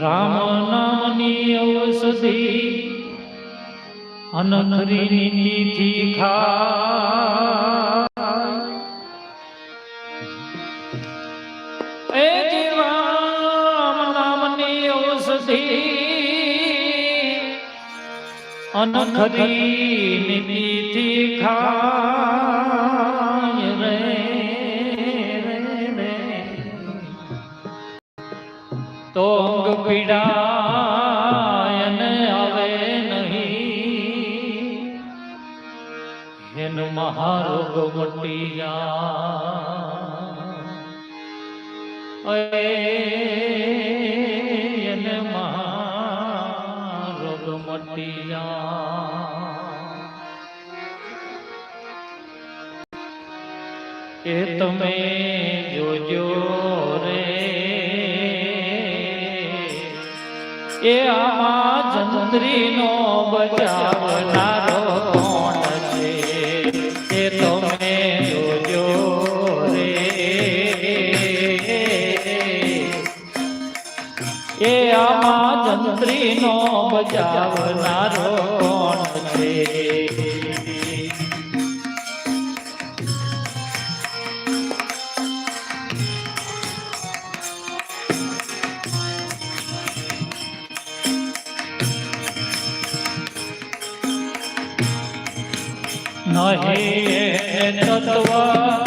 રામ નામની ઔષધિ અનખરી નીતિથી ખાય. એ રામ નામની ઔષધિ અનખરી નીતિ ખાય. પીડાયને આવે નહીં. એનું મહારોગ મટી જાય એને મહારોગ તમે આમાં જંત્રીનો બચાવનારો કોણ છે? એ તમે જોજો રે. એ આમાં બચાવનારો નહીં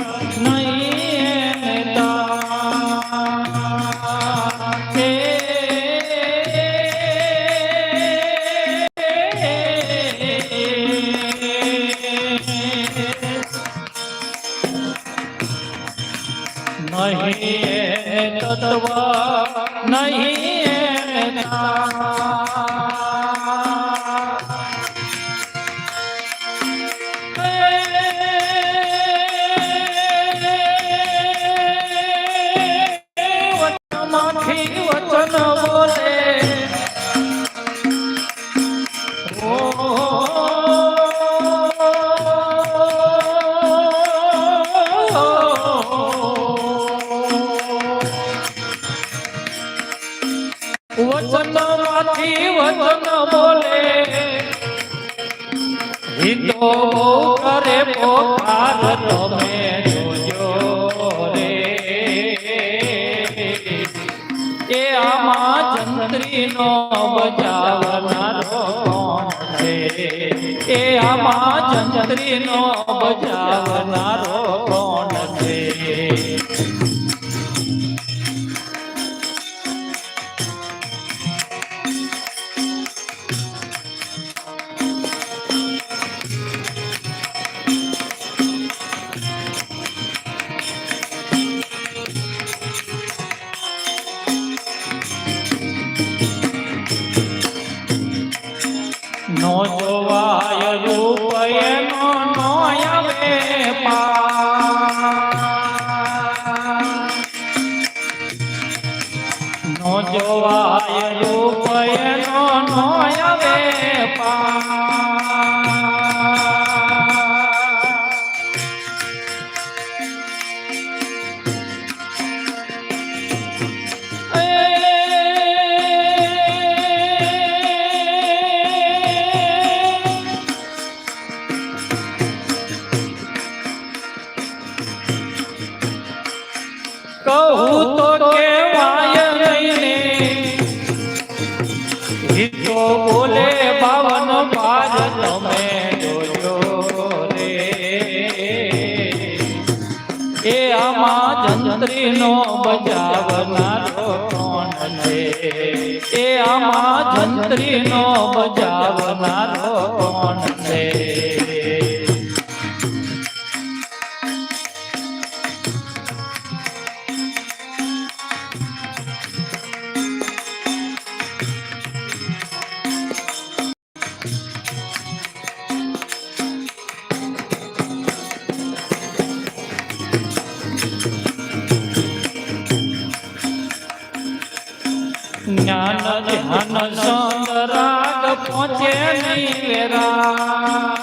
આમાં જંત્રીનો બજાવનારો બજાવનારો કોણ છે? એ આમાં જંત્રીનો બજાવનારો કોણ નહીં વેરા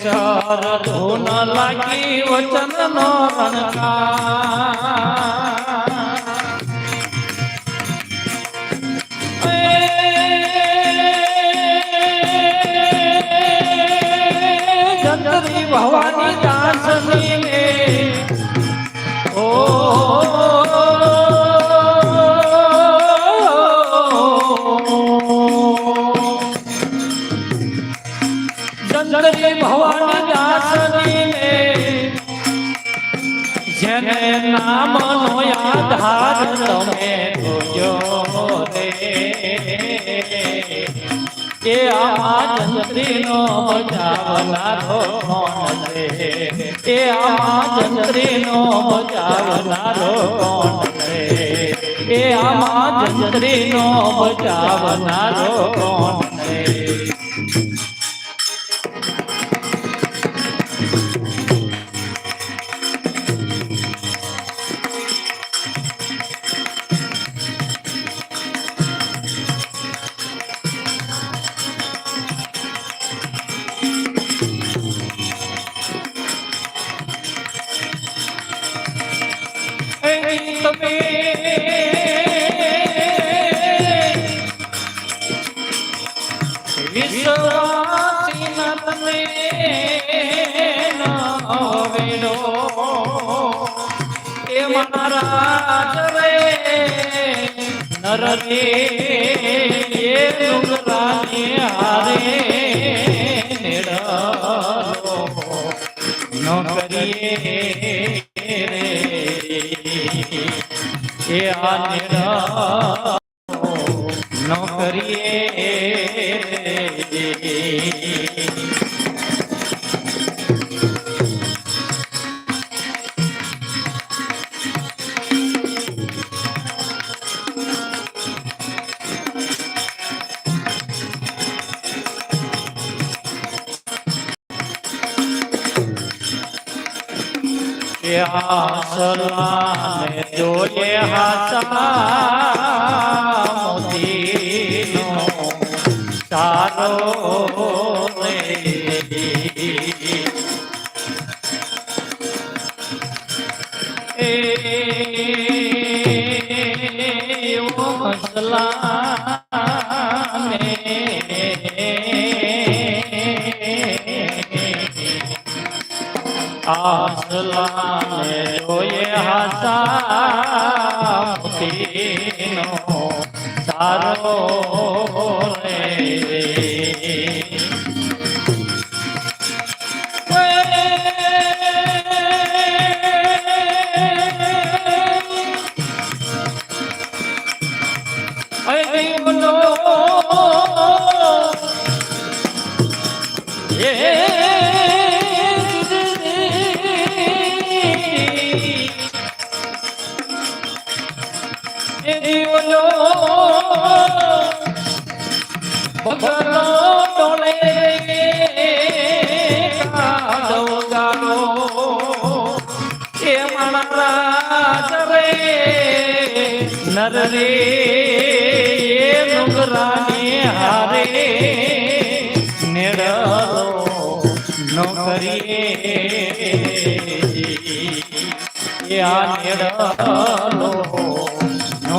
સખર ધૂન લાગી વચન નો ભવાની દાસની જેને નામ નો આધાર તમે જોજો રે એ આ ચંદ્રી નો બચાવનારો કોણ રે એ આ ચંદ્રી નો કોણ રે એ આમાં ચંદ્રી નો કોણ છે? નર રે ડુંગરાને હારે ન કરીએ રે એ આ હાસલાને જોયે હાસા મોતીનો તારો મસલા મોતીનો તારો રે. નર રે નુકરાની હારે નેડો નો કરીએ એ આ નેડો નો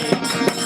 Thank you.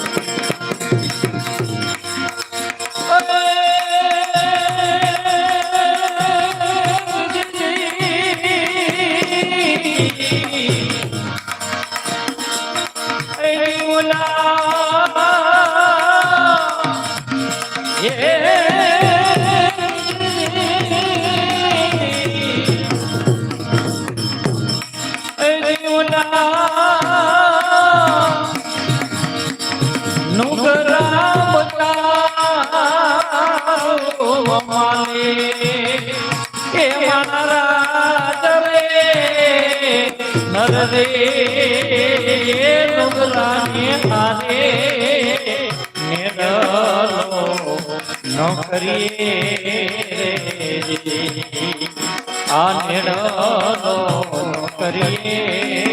હે મનરાજ રે નર રે નુગલાને આરે મેડલો નોકરીએ રે આ મેડલો નોકરીએ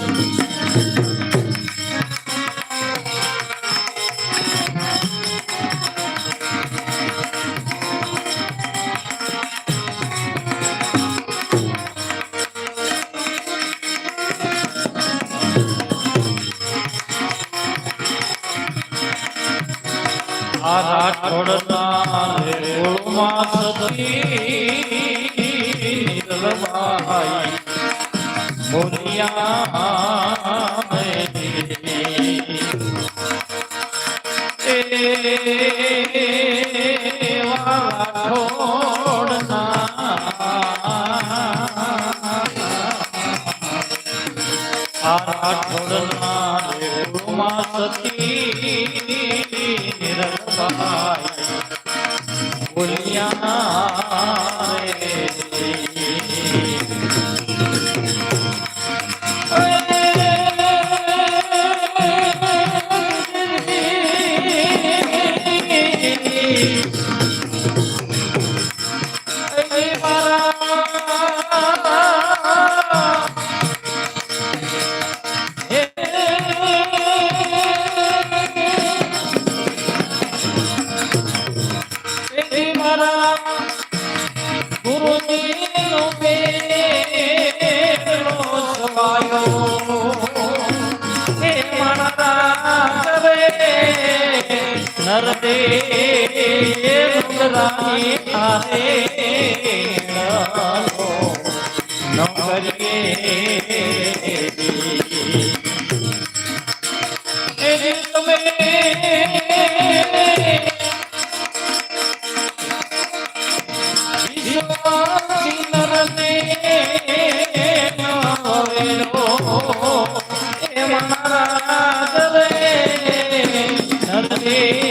સતી નિરભાય નરદે રુદ્રાની આરે ન કરીએ એ જે તમે વિશ્વાસી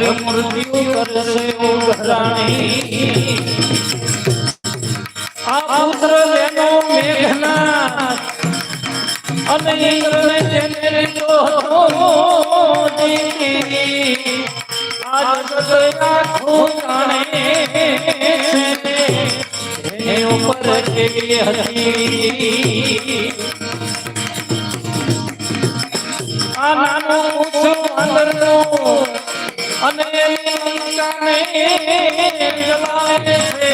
ન કરીએ રે ઓલી મૃત્યુ કરશે ઉઘરાણી આ પુત્ર લેનો મેઘના અને ઇન્દ્રને તેને લીધો જીતી. આ જગત આખું જાણે છે. એની ઉપર કેવી હતી આ નાનું ઊંચું અંદરનું અને જલાવે છે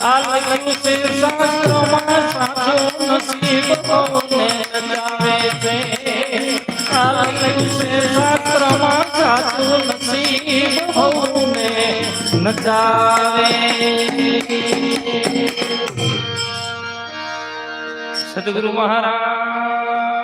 આ લખ્યું છે શાસ્ત્રોમાં સાચું નસીબ કોને નચાવે છે આ લખ્યું છે શાસ્ત્રમાં સદગુરુ મહારાજ